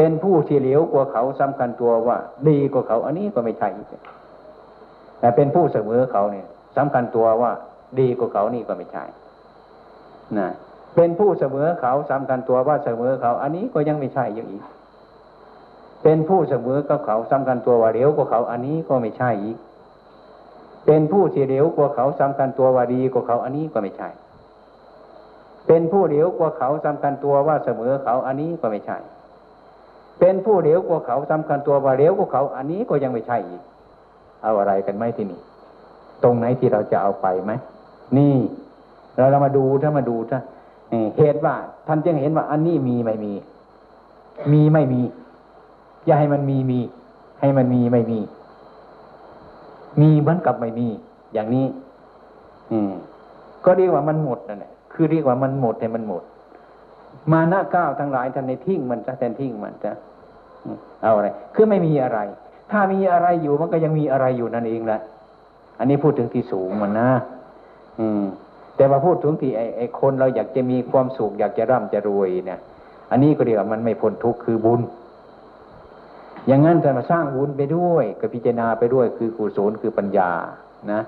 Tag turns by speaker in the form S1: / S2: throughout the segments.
S1: เป็นผู้ที่เหลียวกว่าเขาสำคัญตัวว่า ดีกว่าเขา อันนี้ก็ไม่ใช่แต่เป็นผู้เสมอเขาเนี่ยสำคัญตัวว่า ดีกว่าเขานี่ก็ไม่ใช่นะเป็นผู้เสมอเขาสำคัญตัวว่าเสมอเขา อันนี้ก็ยังไม่ใช่ยังอีก เป็นผู้เสมอกับเขาสำคัญตัวว่าเหลียวกว่าเขา อันนี้ก็ไม่ใช่อีก เป็นผู้ที่เหลียวกว่าเขาสำคัญตัวว่าดีกว่าเขา อันนี้ก็ไม่ใช่ เป็นผู้เหลียวกว่าเขาสำคัญตัวว่าเสมอเขา อันนี้ก็ไม่ใช่ เป็นผู้เหลียวกว่าเขาสำคัญตัวว่าเหลียวกว่าเขา อันนี้ก็ยังไม่ใช่อีก เอาอะไรกันไหมที่นี่ ตรงไหนที่เราจะเอาไปไหมนี่ เราเรามาดูถ้ามาดูถ้าเหตุว่าท่านจึงเห็นว่า อันนี้มีไม่มี มีไม่มี อย่าให้มันมีมี ให้มันมีไม่มี มีเหมือนกับไม่มี อย่างนี้ อืมก็เรียกว่ามันหมดนั่นแหละคือเรียกว่ามันหมดให้มันหมด มาหน้าก้าวทั้งหลายท่านในทิ้งมันจะแทนทิ้งมันจะเอาอะไร คือไม่มีอะไร ถ้ามีอะไรอยู่มันก็ยังมีอะไรอยู่นั่นเองแหละอันนี้พูดถึงที่สูงมันนะ อืม แต่มาพูดถึงที่ไอ้คนเราอยากจะมีความสุขอยากจะร่ำจะรวยเนี่ย อันนี้ก็เรียกว่ามันไม่พ้นทุกข์คือบุญ อย่างนั้นแต่มาสร้างบุญไปด้วยก็พิจารณาไปด้วยคือกุศลคือปัญญา นะ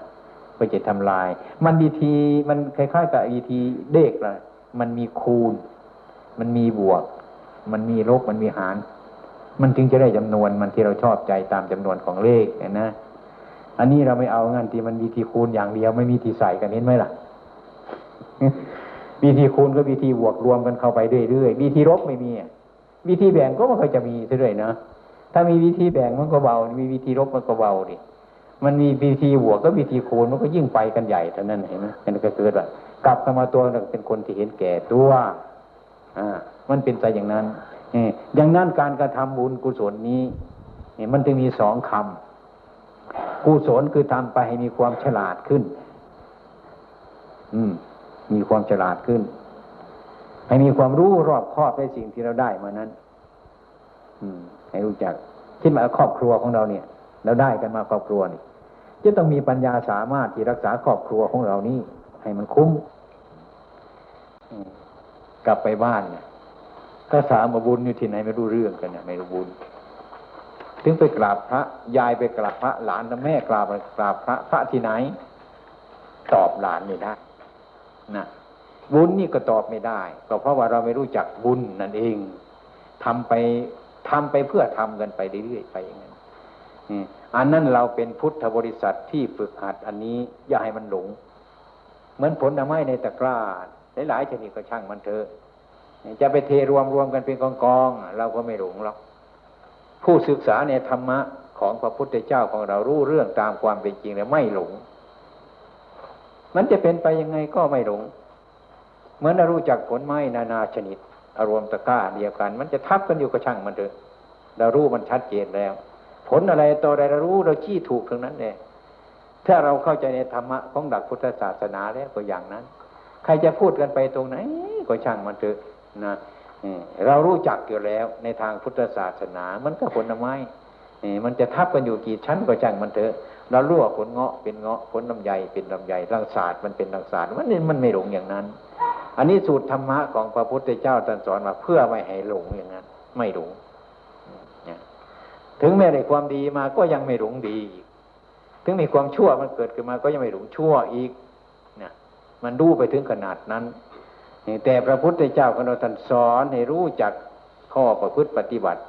S1: เพื่อจะทำลาย มันดีทีมันคล้ายๆกับอีทีเด็กละมันมีคูณ มันมีบวก มันมีลบมันมีหาร มันจึงจะได้จำนวนมันที่เราชอบใจตามจำนวนของเลขนะอันนี้เราไม่เอางั้นที่มันมีทีคูณอย่างเดียวไม่มีทีใส่กันเห็นไหมล่ะวิธีคูณก็วิธีบวกรวมกันเข้าไปเรื่อยๆวิธีลบไม่มีวิธีแบ่งก็ไม่เคยจะมีเรื่อยนะถ้ามีวิธีแบ่งมันก็เบา มีวิธีลบมันก็เบาดิมันมีวิธีบวกก็วิธีคูณมันก็ยิ่งไปกันใหญ่เท่านั้นเห็นไหมมันก็เกิดว่ากลับมาตัวเป็นคนที่เห็นแก่ตัว มันเป็นไปอย่างนั้นอย่างนั้นการกระทำบุญกุศลนี้มันจึงมีสองคำกุศลคือทำไปให้มีความฉลาดขึ้น อืม มีความฉลาดขึ้น ให้มีความรู้รอบครอบในสิ่งที่เราได้มานั้น อืม ให้รู้จักคิดมาครอบครัวของเราเนี่ย เราได้กันมาครอบครัวนี่จะต้องมีปัญญาสามารถที่รักษาครอบครัวของเรานี้ให้มันคุ้มกลับไปบ้านเนี่ย ถ้าสามบุญอยู่ที่ไหนไม่รู้เรื่องกันเนี่ยไม่รู้บุญ ถึงไปกราบพระยายไปกราบพระหลานแม่กราบกราบพระพระที่ไหน ตอบหลานไม่ได้นะบุญนี่ก็ตอบไม่ได้ ก็เพราะว่าเราไม่รู้จักบุญนั่นเองทำไปทำไปเพื่อทำกันไปเรื่อยๆไปอย่างนั้นอันนั้นเราเป็นพุทธบริษัทที่ฝึกหัดอันนี้อย่าให้มันหลง เหมือนผลไม้ในตะกร้าหลายๆชนิดก็ช่างมันเถอะ จะไปเทรวมรวมกันเป็นกองกองเราก็ไม่หลงหรอกผู้ศึกษาในธรรมะของพระพุทธเจ้าของเรารู้เรื่องตามความเป็นจริงแล้วไม่หลง มันจะเป็นไปยังไงก็ไม่หลง เหมือนรู้จักผลไม้นานาชนิด อารมณ์ตะกร้าเดียวกัน มันจะทับกันอยู่กับช่างมันเถอะเรารู้มันชัดเจนแล้ว ผลอะไรตัวอะไรเรารู้เราชี้ถูกทั้งนั้นเลยถ้าเราเข้าใจในธรรมะของหลักพุทธศาสนาแล้วก็อย่างนั้น ใครจะพูดกันไปตรงไหนก็ช่างมันเถอะ นะเรารู้จักอยู่แล้วในทางพุทธศาสนา มันก็ผลไม้มันจะทับกันอยู่กี่ชั้นก็ช่างมันเถอะ เรารู้ว่าผลเงาะเป็นเงาะผลลำไยเป็นลำไยรังศาสตร์มันเป็นรังศาสตร์มันมันไม่หลงอย่างนั้น อันนี้สูตรธรรมะของพระพุทธเจ้าตรัสสอนมาเพื่อไม่ให้หลงอย่างนั้น ไม่หลงถึงแม้ในความดีมาก็ยังไม่หลงดีถึงมีความชั่วมันเกิดขึ้นมาก็ยังไม่หลงชั่วอีกนี่ยมันรู้ไปถึงขนาดนั้น แต่พระพุทธเจ้าของเราท่านสอนให้รู้จักข้อประพฤติปฏิบัติ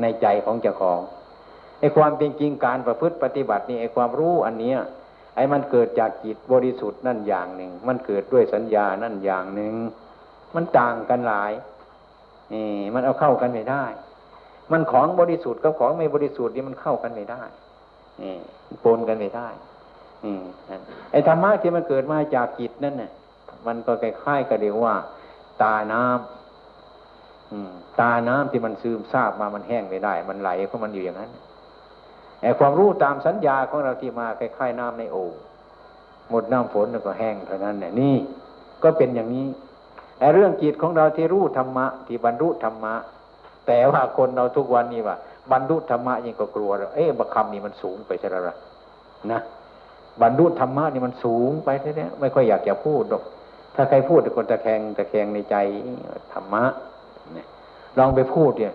S1: ในใจของเจ้าของไอ้ความเป็นจริงการประพฤติปฏิบัตินี่ไอ้ความรู้อันเนี้ยไอ้มันเกิดจากจิตบริสุทธิ์นั่นอย่างหนึ่ง มันเกิดด้วยสัญญานั่นอย่างหนึ่ง มันต่างกันหลายนี่มันเอาเข้ากันไม่ได้ มันของบริสุทธิ์กับของไม่บริสุทธิ์นี่มันเข้ากันไม่ได้นี่ปนกันไม่ได้นี่ไอ้ธรรมะที่มันเกิดมาจากจิตนั่นน่ะ มันก็คล้ายๆกับเรียกว่า ตาน้ำตาน้ำที่มันซึมซาบมามันแห้งไม่ได้ มันไหลเพราะมันอยู่อย่างนั้นไอ้ความรู้ตามสัญญาของเราที่มาคล้ายๆน้ำในโอ่งหมดน้ำฝนแล้วก็แห้งเท่านั้นเนี่ยนี่ ก็เป็นอย่างนี้ไอ้เรื่องจิตของเราที่รู้ธรรมะ ที่บรรลุธรรมะ แต่ว่าคนเราทุกวันนี้ว่า บรรลุธรรมะยังก็กลัวเอ๊ะบัคำนี่มันสูงไปใช่ไหมล่ะนะบรรลุธรรมะนี่มันสูงไปแท้ๆไม่ค่อยอยากจะพูดหรอก ถ้าใครพูดก็ตะแคงตะแคงในใจธรรมะเนี่ยลองไปพูดเนี่ย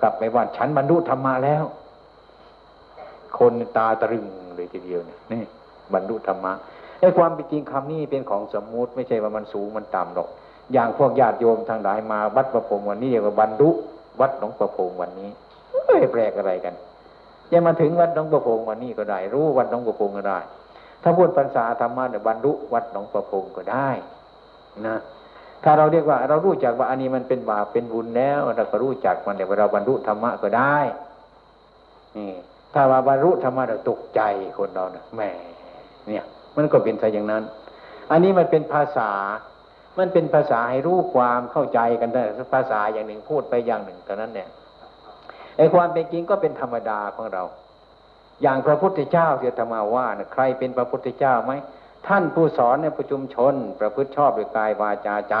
S1: กลับไปว่าฉันบรรลุธรรมะแล้ว คนตาตรึงเลยทีเดียวเนี่ยนี่บรรลุธรรมะไอ้ความเป็นจริงคำนี้เป็นของสมมุติไม่ใช่ว่ามันสูงมันต่ำหรอก อย่างพวกญาติโยมทางหลายมาวัดประพงวันนี้เรียกว่าบรรลุวัดหนองประพงวันนี้เอ้ยแปลกอะไรกันยังมาถึงวัดหนองประพงวันนี้ก็ได้ รู้วัดหนองประพงก็ได้ ถ้าพูดภาษาธรรมะเนี่ยบรรลุวัดหนองประพงก็ได้ นะถ้าเราเรียกว่าเรารู้จักว่าอันนี้มันเป็นบาปเป็นบุญแล้วเราก็รู้จักมันเดี๋ยวเราบรรลุธรรมะก็ได้นี่ถ้าว่าบรรลุธรรมะเราตกใจคนเราเนี่ยแหมเนี่ย มันก็เป็นซะอย่างนั้น อันนี้มันเป็นภาษา มันเป็นภาษาให้รู้ความเข้าใจกันได้ภาษาอย่างหนึ่งพูดไปอย่างหนึ่งเท่านั้นเนี่ยไอ้ความเป็นจริงก็เป็นธรรมดาของเรา อย่างพระพุทธเจ้าที่ธรรมาว่านะใครเป็นพระพุทธเจ้าไหม ท่านผู้สอนในประชุมชน ประพฤติชอบด้วยกายวาจาใจ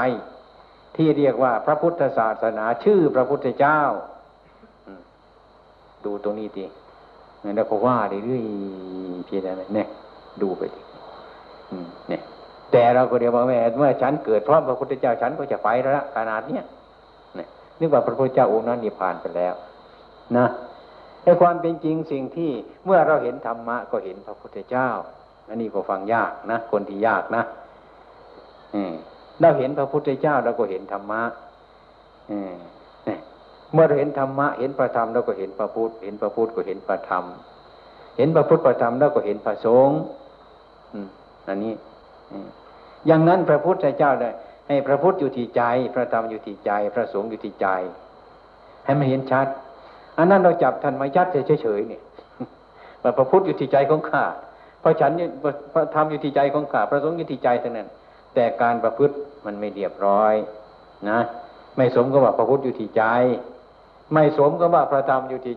S1: ที่เรียกว่าพระพุทธศาสนาชื่อพระพุทธเจ้า ดูตรงนี้ดีแล้วก็ว่าเรื่อยๆพี่นะเนี่ยดูไปดิเนี่ยแต่เราก็เรียกว่าแม่เมื่อฉันเกิดพร้อมพระพุทธเจ้าฉันก็จะไปแล้วขนาดเนี้ยเนี่ยนึกว่าพระพุทธเจ้าองค์นั้นนิพพานไปแล้ว นะในความเป็นจริงสิ่งที่เมื่อเราเห็นธรรมะก็เห็นพระพุทธเจ้า อันนี้ก็ฟังยากนะ คนที่ยากนะเราเห็นพระพุทธเจ้าเราก็เห็นธรรมะเนี่ยเมื่อเราเห็นธรรมะเห็นพระธรรมเราก็เห็นพระพุทธ เห็นพระพุทธก็เห็นพระธรรม เห็นพระพุทธพระธรรมแล้วก็เห็นพระสงฆ์อันนี้อย่างนั้นพระพุทธเจ้าได้ให้พระพุทธอยู่ที่ใจ พระธรรมอยู่ที่ใจ พระสงฆ์อยู่ที่ใจ ให้มันเห็นชัด อันนั้นเราจับท่านมายัดเฉยๆเนี่ยพระพุทธอยู่ที่ใจของข้า พระฉันพระธรรมอยู่ที่ใจของข้าพระสงฆ์อยู่ที่ใจทั้งนั้น แต่การประพฤติมันไม่เรียบร้อยนะ ไม่สมกับว่าพระพุทธอยู่ที่ใจ ไม่สมกับว่าพระธรรมอยู่ที่ใจ